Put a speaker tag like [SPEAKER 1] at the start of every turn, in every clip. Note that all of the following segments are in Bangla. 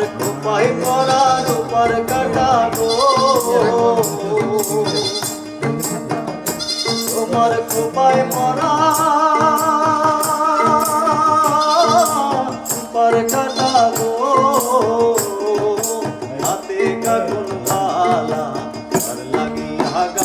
[SPEAKER 1] আমার কোপায় পরা রূপার কাটাবো। তোমার কোপায় পরা রূপার কাটাবো। হাতে কাকুন লালা আর লাগি হাগা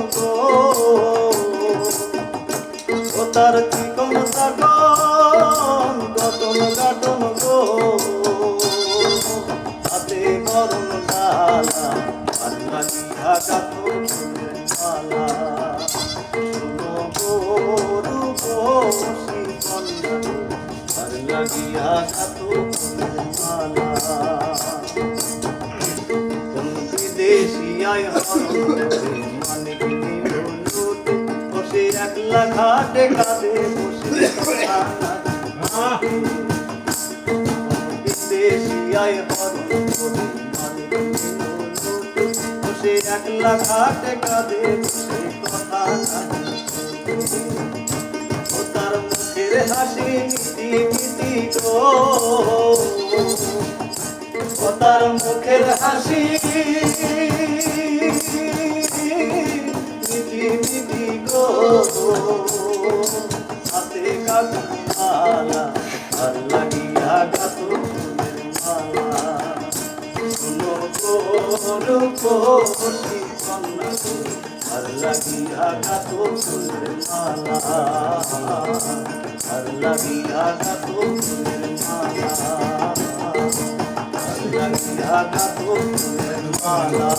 [SPEAKER 1] গরম ডালা আর লাগিয়া গাথো ফুলের মালা। শুনো গো রূপসী কন্যা আর লাগিয়া ফুলের মালা। বিদেশিয়ায় অনেক বসে একলা ঘাটে কাঁদে বসে বিদেশিয়ায় একলা ঘাটে কাঁদে বসে কথা তার মুখের হাসি মিটি মিটি গো তার মুখের হাসি মিটি মিটি গো হাতে কাকুমালা রূপসী সন্ন্যাসী আর লাগিয়া গাতো ফুলের মালা আর লাগিয়া গাতো ফুলের মালা লাগিয়া গাতো ফুলের মালা